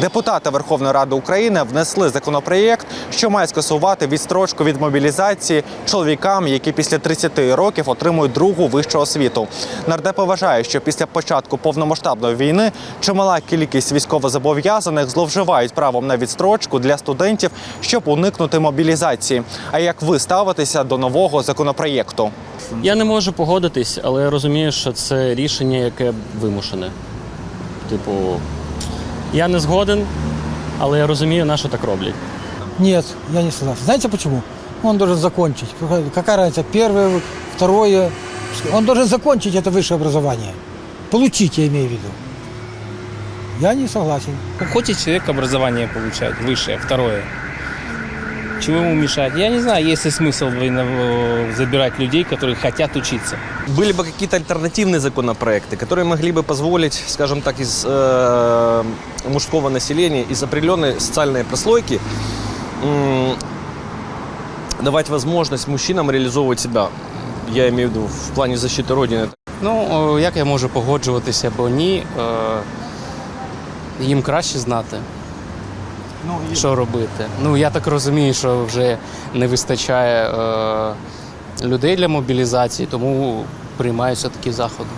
Депутати Верховної Ради України внесли законопроєкт, що має скасувати відстрочку від мобілізації чоловікам, які після 30 років отримують другу вищу освіту. Нардепи вважає, що після початку повномасштабної війни чимала кількість військовозобов'язаних зловживають правом на відстрочку для студентів, щоб уникнути мобілізації. А як ви ставитеся до нового законопроєкту? Я не можу погодитись, але я розумію, що це рішення, яке вимушене. Типу, я не згоден, але я розумію, на що так роблять. Нет, я не согласен. Знаете почему? Он должен закончить. Какая разница, первое, второе. Он должен закончить это высшее образование. Получить, я имею в виду. Я не согласен. Хочет человек образование получать, высшее, второе. Чего ему мешать? Я не знаю, есть ли смысл э, забирать людей, которые хотят учиться. Были бы какие-то альтернативные законопроекты, которые могли бы позволить, скажем так, из э, мужского населения, из определенной социальной прослойки м, давать возможность мужчинам реализовывать себя. Я имею в виду в плане защиты Родины. Ну, о, як я можу погоджуватися або ні, е, їм краще знати, що робити. Ну, я так розумію, що вже не вистачає е, людей для мобілізації, тому приймаються такі заходи.